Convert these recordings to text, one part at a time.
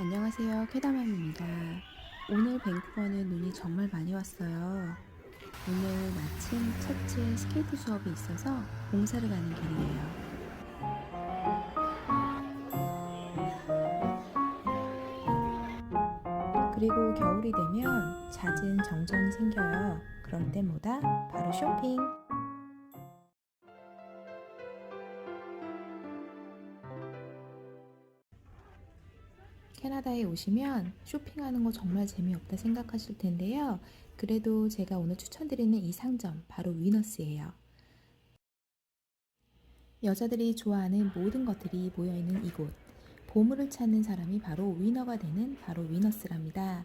안녕하세요. 캐다맘입니다. 오늘 밴쿠버는 눈이 정말 많이 왔어요. 오늘 마침 첫째 스케이트 수업이 있어서 공사를 가는 길이에요. 그리고 겨울이 되면 잦은 정전이 생겨요. 그럴 때마다 바로 쇼핑. 캐나다에 오시면 쇼핑하는 거 정말 재미없다 생각하실 텐데요. 그래도 제가 오늘 추천드리는 이 상점 바로 위너스예요. 여자들이 좋아하는 모든 것들이 모여있는 이곳. 보물을 찾는 사람이 바로 위너가 되는 바로 위너스랍니다.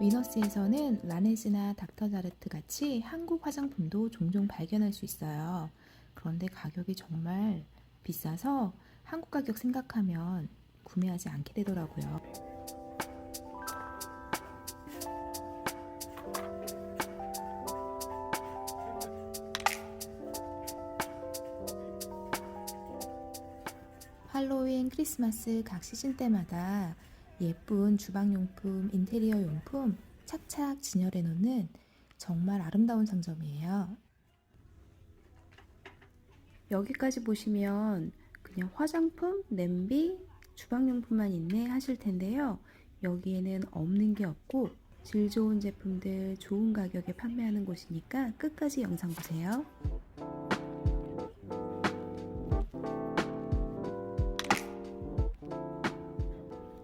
위너스에서는 라네즈나 닥터자르트 같이 한국 화장품도 종종 발견할 수 있어요. 그런데 가격이 정말 비싸서 한국 가격 생각하면 구매하지 않게 되더라고요. 할로윈, 크리스마스 각 시즌 때마다 예쁜 주방용품, 인테리어 용품 착착 진열해 놓는 정말 아름다운 상점이에요. 여기까지 보시면 그냥 화장품, 냄비, 주방용품만 있네 하실 텐데요. 여기에는 없는 게 없고 질 좋은 제품들 좋은 가격에 판매하는 곳이니까 끝까지 영상 보세요.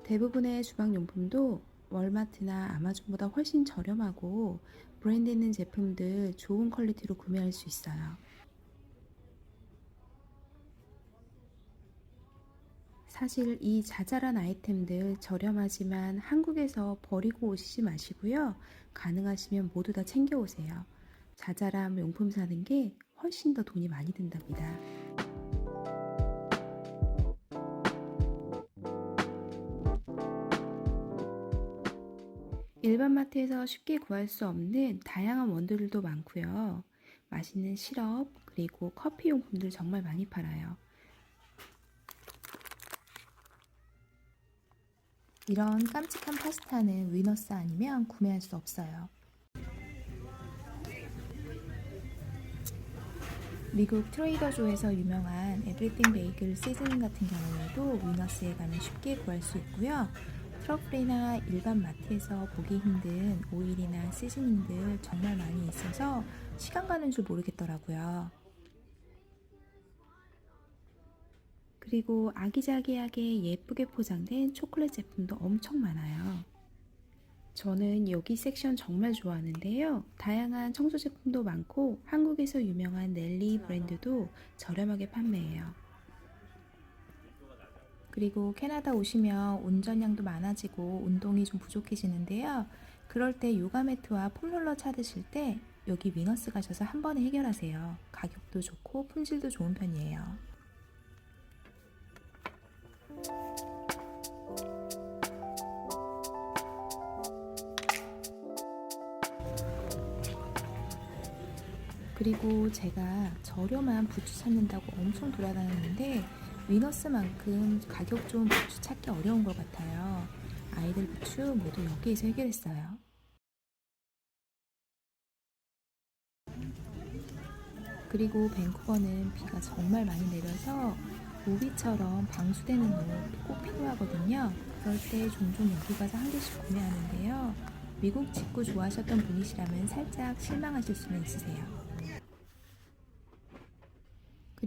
대부분의 주방용품도 월마트나 아마존보다 훨씬 저렴하고 브랜드 있는 제품들 좋은 퀄리티로 구매할 수 있어요. 사실 이 자잘한 아이템들 저렴하지만 한국에서 버리고 오시지 마시고요. 가능하시면 모두 다 챙겨 오세요. 자잘한 용품 사는 게 훨씬 더 돈이 많이 든답니다. 일반 마트에서 쉽게 구할 수 없는 다양한 원두들도 많고요. 맛있는 시럽, 그리고 커피 용품들 정말 많이 팔아요. 이런 깜찍한 파스타는 위너스 아니면 구매할 수 없어요. 미국 트레이더조에서 유명한 에브리띵 베이글 시즈닝 같은 경우에도 위너스에 가면 쉽게 구할 수 있고요. 트러플이나 일반 마트에서 보기 힘든 오일이나 시즈닝들 정말 많이 있어서 시간 가는 줄 모르겠더라고요. 그리고 아기자기하게 예쁘게 포장된 초콜릿 제품도 엄청 많아요. 저는 여기 섹션 정말 좋아하는데요. 다양한 청소 제품도 많고 한국에서 유명한 넬리 브랜드도 저렴하게 판매해요. 그리고 캐나다 오시면 운전량도 많아지고 운동이 좀 부족해지는데요. 그럴 때 요가 매트와 폼롤러 찾으실 때 여기 위너스 가셔서 한 번에 해결하세요. 가격도 좋고 품질도 좋은 편이에요. 그리고 제가 저렴한 부츠 찾는다고 엄청 돌아다녔는데 위너스만큼 가격 좋은 부츠 찾기 어려운 것 같아요. 아이들 부츠 모두 여기에서 해결했어요. 그리고 밴쿠버는 비가 정말 많이 내려서 우비처럼 방수되는 옷 꼭 필요하거든요. 그럴 때 종종 여기 가서 한 개씩 구매하는데요. 미국 직구 좋아하셨던 분이시라면 살짝 실망하실 수는 있으세요.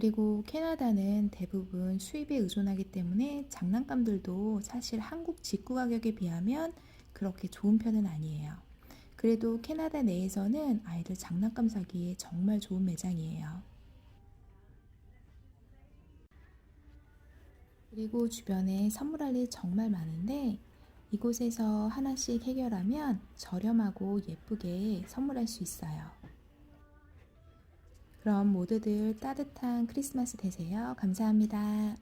그리고 캐나다는 대부분 수입에 의존하기 때문에 장난감들도 사실 한국 직구 가격에 비하면 그렇게 좋은 편은 아니에요. 그래도 캐나다 내에서는 아이들 장난감 사기에 정말 좋은 매장이에요. 그리고 주변에 선물할 일 정말 많은데 이곳에서 하나씩 해결하면 저렴하고 예쁘게 선물할 수 있어요. 그럼 모두들 따뜻한 크리스마스 되세요. 감사합니다.